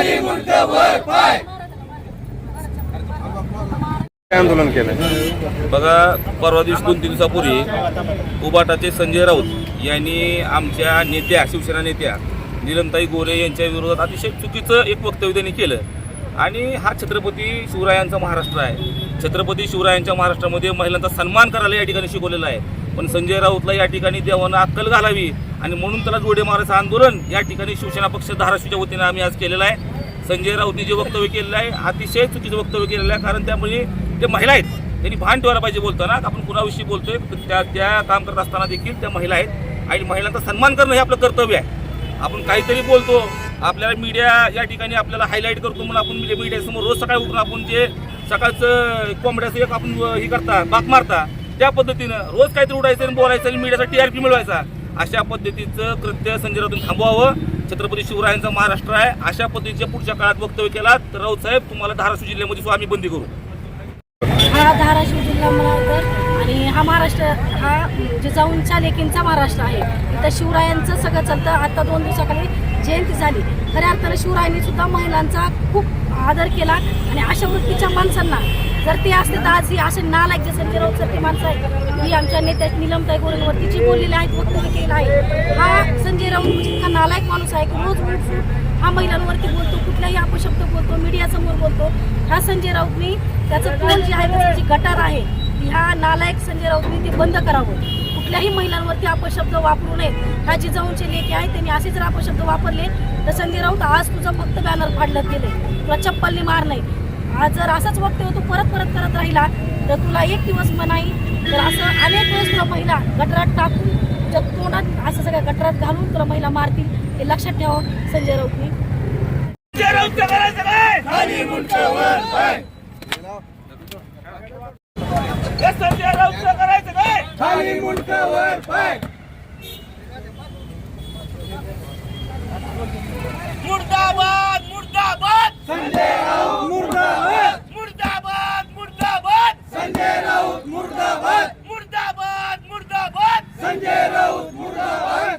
आणि आंदोलन केलं बघा परवा दिवशी दोन तीन दिवसापूर्वी उबाटाचे संजय राऊत यांनी आमच्या नेत्या शिवसेना नेत्या निलमताई गोरे यांच्या विरोधात अतिशय चुकीचं एक वक्तव्य त्यांनी केलं. आणि हा छत्रपती शिवरायांचा महाराष्ट्र आहे. छत्रपती शिवरायांच्या महाराष्ट्रामध्ये महिलांचा सन्मान करायला या ठिकाणी शिकवलेला आहे. पण संजय राऊतला या ठिकाणी देवानं अक्कल घालावी आणि म्हणून त्याला जोडे मारायचं आंदोलन या ठिकाणी शिवसेना पक्ष धाराशिवच्या वतीनं आम्ही आज केलेलं आहे. संजय राऊतने जे वक्तव्य केलेलं आहे अतिशय चुकीचं वक्तव्य केलेलं आहे कारण त्यामुळे ते महिला आहेत त्यांनी भान ठेवायला पाहिजे बोलताना आपण कुणाविषयी बोलतोय त्या त्या काम करत असताना देखील त्या महिला आहेत. आणि महिलांचा सन्मान करणं हे आपलं कर्तव्य आहे. आपण काहीतरी बोलतो आपल्याला मीडिया या ठिकाणी आपल्याला हायलाईट करतो म्हणून आपण म्हणजे मीडियासमोर रोज सकाळी उठून आपण जे सकाळचं कोंबड्याचं एक आपण हे करता बाप मारता त्या पद्धतीनं रोज काहीतरी उडायचं आणि बोलायचं आणि मीडियाचा टी आर पी मिळवायचा. अशा पद्धतीचं कृत्य संजय राऊतून थांबवावं. छत्रपती शिवरायांचा महाराष्ट्र आहे. अशा पद्धतीच्या पुढच्या काळात वक्तव्य केला तर राऊत साहेब तुम्हाला धाराशिव जिल्ह्यामध्ये सुद्धा आम्ही बंदी करू. हा धाराशिव जिल्हा म्हणाल आणि हा महाराष्ट्र हा जिजाऊंच्या लेकींचा महाराष्ट्र आहे इथं शिवरायांचं सगळं चालतं. आता दोन दिवसाखाली जयंती झाली. खऱ्या अर्थानं शिवरायांनी सुद्धा महिलांचा खूप आदर केला आणि अशा वृत्तीच्या माणसांना जर ते असते तर आज ही असे नालायक जे संजय राऊत सारखी माणसं आहे ही आमच्या नेत्या निलमताई गोरेंवरती तिची बोललेली आहेत वक्तव्य केलं आहे. हा संजय राऊत म्हणजे इतका नालायक माणूस आहे की रोज उठून हा महिलांवरती बोलतो कुठलाही अपशब्द बोलतो मीडियासमोर बोलतो. हा संजय राऊतनी त्याचं टोल जे आहे त्याचं जी गटार आहे ह्या नालायक संजय राऊतनी ते बंद करावं. कुठल्याही महिलांवरती अपशब्द वापरू नयेत ह्या जिजाऊंचे लेखे आहेत त्यांनी असे जर अपशब्द वापरले तर संजय राऊत आज तुझं फक्त बॅनर फाडलं गेले. तुला चप्पलने मार नाही आज जर असाच वक्तव्य तू परत परत करत राहिला तर तुला एक दिवस मनाई तर असं अनेक वेळेस तुला महिला गटरात टाकून तुझ्या तोंडात असं सगळ्या गटरात घालून तुला महिला मारतील हे लक्षात ठेवा संजय राऊतनी. हे मुर्दाबाद मुर्दाबाद! संजय राऊत मुर्दाबाद मुर्दाबाद मुर्दाबाद संजय राऊत मुर्दाबाद मुर्दाबाद मुर्दाबाद संजय राऊत मुर्दाबाद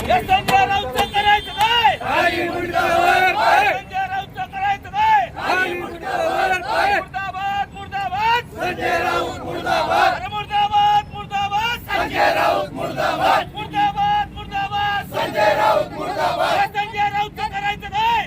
हे संजय राऊतचं करायचं काय संजय राऊतचं करायचं काय मुर्दाबाद मुर्दाबाद संजय राऊत मुर्दाबाद अरे मुर्दाबाद मुर्दाबाद संजय राऊत मुर्दाबाद मुर्दाबाद मुर्दाबाद संजय राऊत मुर्दाबाद संजय राऊतचं करायचं काय